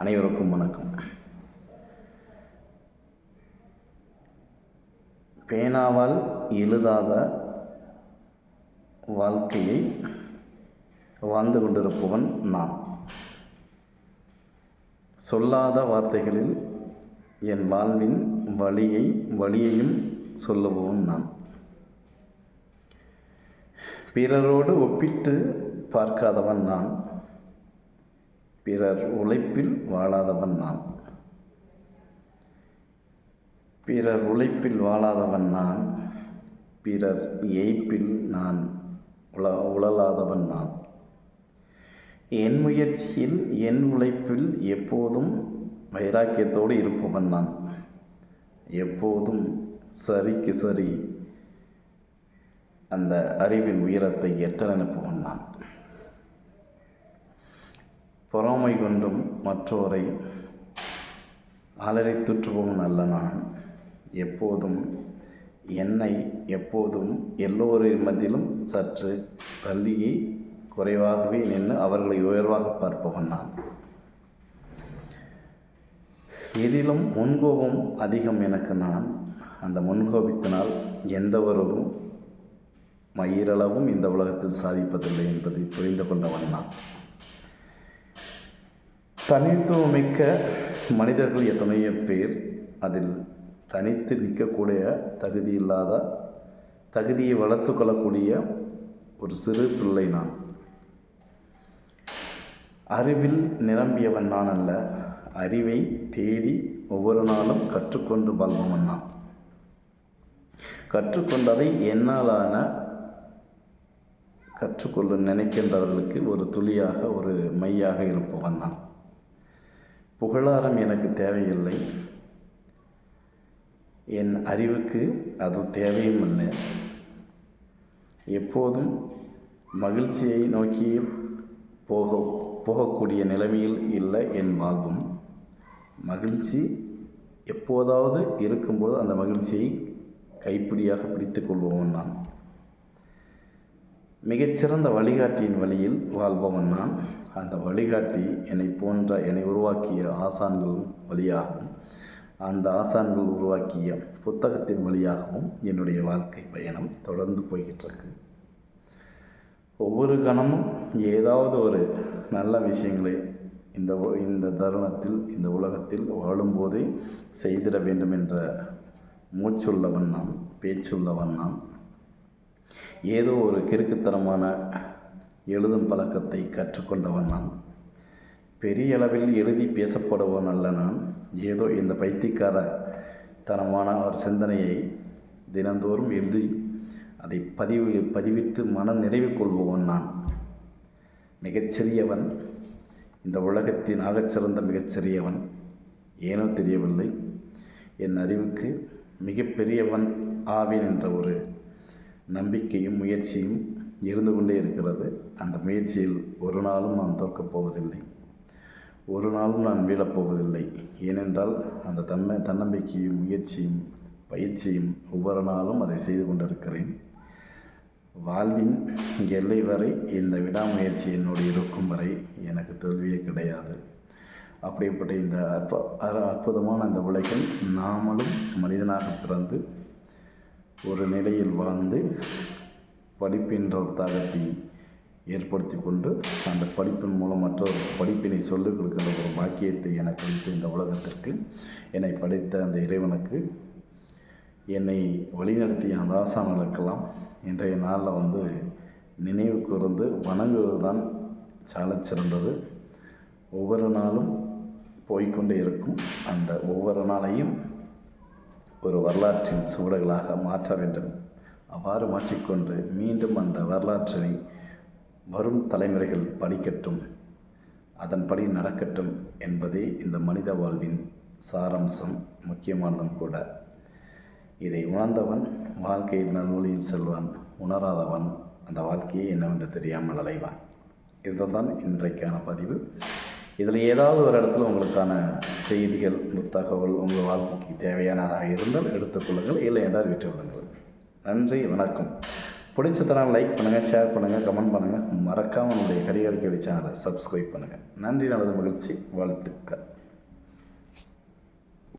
அனைவருக்கும் வணக்கம். பேனாவால் எழுதாத வாழ்க்கையை வாழ்ந்து கொண்டிருப்பவன் நான். சொல்லாத வார்த்தைகளில் என் வாழ்வின் வழியை வழியையும் சொல்லுபவன் நான். பிறரோடு ஒப்பிட்டு பார்க்காதவன் நான். பிறர் உழைப்பில் வாழாதவன் நான். பிறர் உழைப்பில் வாழாதவன் நான் பிறர் ஏய்ப்பில் நான் உழ உழலாதவன் நான். என் முயற்சியில் என் உழைப்பில் எப்போதும் வைராக்கியத்தோடு இருப்பவன் நான். எப்போதும் சரிக்கு சரி அந்த அறிவின் உயரத்தை எட்ட நினைப்பவன் நான். பொறாமை கொண்டும் மற்றோரை அலறி துற்றுபவன் அல்ல நான். எப்போதும் என்னை எப்போதும் எல்லோரின் மத்தியிலும் சற்று தள்ளியே குறைவாகவே நின்று அவர்களை உயர்வாக பார்ப்பவன் நான். எதிலும் முன்கோபம் அதிகம் எனக்கு நான். அந்த முன்கோபித்தினால் எந்த ஒரு மயிரளவும் இந்த உலகத்தில் சாதிப்பதில்லை என்பதை புரிந்து கொண்டவன் நான். தனித்துவமிக்க மனிதர்கள் எத்தனையோ பேர் அதில் தனித்து நிற்கக்கூடிய தகுதி இல்லாத தகுதியை வளர்த்து கொள்ளக்கூடிய ஒரு சிறு பிள்ளை நான். அறிவில் நிரம்பியவன் நான் அல்ல அறிவை தேடி ஒவ்வொரு நாளும் கற்றுக்கொண்டு வாழ்பவன் நான். கற்றுக்கொண்டதை என்னாலான கற்றுக்கொள்ள நினைக்கின்றவர்களுக்கு ஒரு துளியாக ஒரு மையாக இருப்பவன் நான். புகழாரம் எனக்கு தேவையில்லை. என் அறிவுக்கு அது தேவையும் இல்லை எப்போதும் மகிழ்ச்சியை நோக்கி போக போகக்கூடிய நிலைமையில் இல்லை என் வாழ்வும். மகிழ்ச்சி எப்போதாவது இருக்கும்போது அந்த மகிழ்ச்சியை கைப்பிடியாக பிடித்து கொள்வோம் நான். மிகச்சிறந்த வழிகாட்டியின் வழியில் வாழ்பவன் நான். அந்த வழிகாட்டி என்னை போன்ற என்னை உருவாக்கிய ஆசான்கள் வழியாகவும் அந்த ஆசான்கள் உருவாக்கிய புத்தகத்தின் வழியாகவும் என்னுடைய வாழ்க்கை பயணம் தொடர்ந்து போய்கிட்டிருக்கு. ஒவ்வொரு கணமும் ஏதாவது ஒரு நல்ல விஷயங்களை இந்த இந்த தருணத்தில் இந்த உலகத்தில் வாழும்போதே செய்திட வேண்டும் என்ற மூச்சுள்ளவன் நான் பேச்சுள்ளவன் நாம் ஏதோ ஒரு கிறுக்குத்தனமான எழுதும் பழக்கத்தை கற்றுக்கொண்டவன் நான். பெரிய அளவில் எழுதி பேசப்படுவன் அல்ல நான். ஏதோ இந்த பைத்தியக்கார தனமான ஒரு சிந்தனையை தினந்தோறும் எழுதி அதை பதிவு பதிவிட்டு மன நிறைவு கொள்பவன் நான். மிகச்சிறியவன். இந்த உலகத்தின் ஆகச்சிறந்த மிகச்சிறியவன். ஏனோ தெரியவில்லை. என் அறிவுக்கு மிகப்பெரியவன் ஆவேன் என்ற ஒரு நம்பிக்கையும் முயற்சியும் இருந்து கொண்டே இருக்கிறது. அந்த முயற்சியில் ஒரு நாளும் நான் தோற்கப் போவதில்லை. ஒரு நாளும் நான் வீழப்போவதில்லை ஏனென்றால் அந்த தன்மை தன்னம்பிக்கையும் முயற்சியும் பயிற்சியும் ஒவ்வொரு நாளும் அதை செய்து கொண்டிருக்கிறேன். வாழ்வின் எல்லை வரை இந்த விடாமுயற்சி என்னோடு இருக்கும் வரை எனக்கு தோல்வியே கிடையாது. அப்படிப்பட்ட இந்த அற்ப அற்புதமான அந்த உலகில் நாமளும் மனிதனாக பிறந்து ஒரு நிலையில் வாழ்ந்து படிப்பின்ற ஒரு தாகத்தை ஏற்படுத்தி கொண்டு அந்த படிப்பின் மூலம் மற்றொரு படிப்பினை சொல்லிக் கொடுக்கிற ஒரு பாக்கியத்தை எனக்கு அளித்து இந்த உலகத்திற்கு என்னை படைத்த அந்த இறைவனுக்கு என்னை வழிநடத்திய அந்த ஆசான்களுக்கெல்லாம் இன்றைய நாளில் வந்து நினைவு கூர்ந்து வணங்குவது தான் சாலச் சிறந்தது. ஒவ்வொரு நாளும் போய்கொண்டே இருக்கும். அந்த ஒவ்வொரு நாளையும் ஒரு வரலாற்றின் சுவடுகளாக மாற்ற வேண்டும். அவ்வாறு மாற்றிக்கொண்டு மீண்டும் அந்த வரலாற்றினை வரும் தலைமுறைகள் படிக்கட்டும். அதன்படி நடக்கட்டும் என்பதே இந்த மனித வாழ்வின் சாரம்சம் முக்கியமானதும் கூட. இதை உணர்ந்தவன் வாழ்க்கையில் நல்வழியில் செல்வான் உணராதவன் அந்த வாழ்க்கையை என்னவென்று தெரியாமல் அலைவான். இதுதான் இன்றைக்கான பதிவு. இதில் ஏதாவது ஒரு இடத்துல உங்களுக்கான செய்திகள் தகவல் உங்கள் வாழ்க்கைக்கு தேவையானதாக இருந்தால் எடுத்துக்கொள்ளுங்கள் இல்லை என்றால் விட்டுவிடுங்கள் நன்றி வணக்கம். பிடிச்சதனால் லைக் பண்ணுங்கள் ஷேர் பண்ணுங்கள் கமெண்ட் பண்ணுங்கள் மறக்காமல் நம்முடைய கரிகாலிக்கடி சேனலை சப்ஸ்கிரைப் பண்ணுங்கள் நன்றி நல்லது மகிழ்ச்சி வாழ்த்துக்கள்.